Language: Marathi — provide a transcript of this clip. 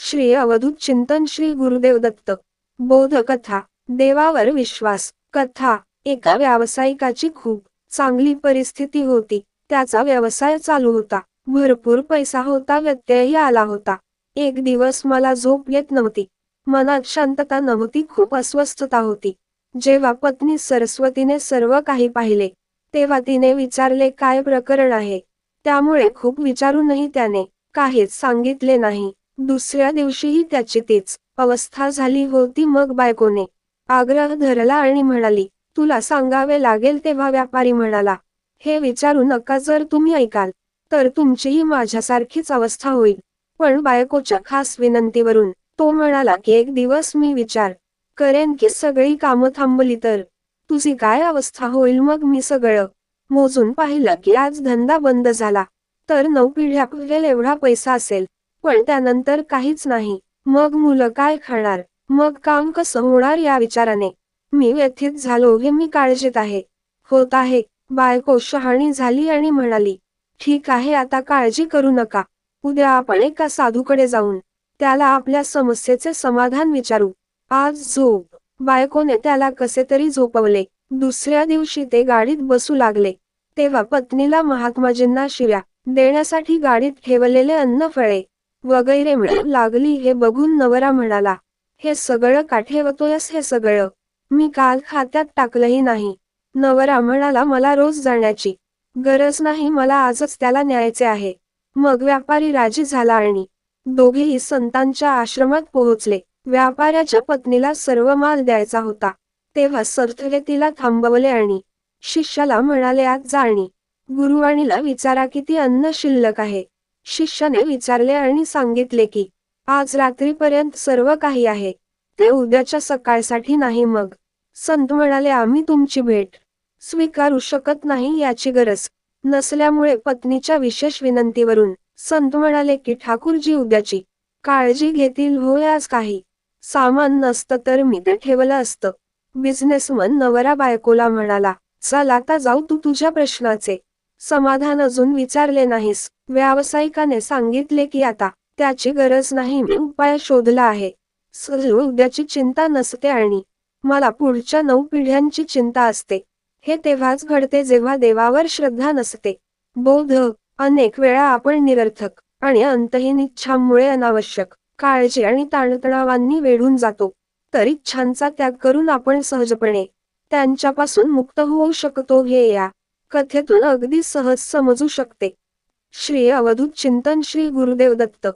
श्री अवधूत चिंतन श्री गुरुदेव दत्त. बोध कथा देवावर विश्वास कथा एका व्यावसायिकाची खूप चांगली परिस्थिती होती. त्याचा व्यवसाय चालू होता. भरपूर पैसा होता व्यत्ययही आला होता. एक दिवस मला झोप येत नव्हती. मनात शांतता नव्हती खूप अस्वस्थता होती. जेव्हा पत्नी सरस्वतीने सर्व काही पाहिले तेव्हा तिने विचारले काय प्रकरण आहे? त्यामुळे खूप विचारूनही त्याने काहीच सांगितले नाही. दुसऱ्या दिवशीही त्याची तीच अवस्था झाली होती. मग बायकोने आग्रह धरला आणि म्हणाली तुला सांगावे लागेल तेव्हा व्यापारी म्हणाला हे विचारू नका जर तुम्ही ऐकाल तर तुमचीही माझ्यासारखीच अवस्था होईल पण बायकोच्या खास विनंतीवरून तो म्हणाला की एक दिवस मी विचार करेन की सगळी कामं थांबली तर तुझी काय अवस्था होईल? मग मी सगळं मोजून पाहिलं की आज धंदा बंद झाला तर नऊ पिढ्या एवढा पैसा असेल. पण त्यानंतर काहीच नाही. मग मुलं काय खाणार? मग काम कसं होणार या विचाराने? मी व्यथित झालो हे मी काळजीत आहे. होत आहे. बायको शहाणी झाली आणि म्हणाली ठीक आहे आता काळजी करू नका. उद्या आपण एका साधूकडे जाऊन त्याला आपल्या समस्येचे समाधान विचारू. आज झोप. बायकोने त्याला कसे तरी झोपवले. दुसऱ्या दिवशी ते गाडीत बसू लागले. तेव्हा पत्नीला महात्माजींना शिव्या देण्यासाठी गाडीत ठेवलेले अन्न फळे वगैरे मिळू लागली हे बघून नवरा म्हणाला हे सगळं काठेवतोयस हे सगळं. मी काल खात्यात टाकलंही नाही. नवरा म्हणाला मला रोज जाण्याची गरज नाही मला आजच त्याला न्यायचे आहे. मग व्यापारी राजी झाला आणि दोघेही संतांच्या आश्रमात पोहोचले. व्यापाऱ्याच्या पत्नीला सर्व माल द्यायचा होता. तेव्हा सरथले तिला थांबवले आणि शिष्याला म्हणाले आज जाणी गुरुवाणीला विचारा किती अन्न शिल्लक आहे. शिष्याने विचारले आणि सांगितले की आज रात्रीपर्यंत सर्व काही आहे. ते उद्याच्या सकाळसाठी नाही मग संत म्हणाले आम्ही तुमची भेट स्वीकारू शकत नाही याची गरज नसल्यामुळे पत्नीच्या विशेष विनंतीवरून संत म्हणाले की ठाकूरजी उद्याची काळजी घेतील होय आज काही सामान नसतं तर मी ते ठेवलं असतं बिझनेसमन नवरा बायकोला म्हणाला चल आता जाऊ तू तुझ्या प्रश्नाचे समाधान अजून विचारले नाहीस. व्यावसायिकाने सांगितले की आता त्याची गरज नाही मी उपाय शोधला आहे. सहज उद्याची चिंता नसते आणि मला पुढच्या नऊ पिढ्यांची चिंता असते. हे तेव्हाच घडते जेव्हा देवावर श्रद्धा नसते. बोध अनेक वेळा आपण निरर्थक आणि अंतहीन इच्छांमुळे अनावश्यक काळजी आणि ताणतणावांनी वेढून जातो. तर इच्छांचा त्याग करून आपण सहजपणे त्यांच्यापासून मुक्त होऊ शकतो. हे या कथेतून अगदी सहज समजू शकते. श्री अवधूत चिंतन श्री गुरुदेव दत्त.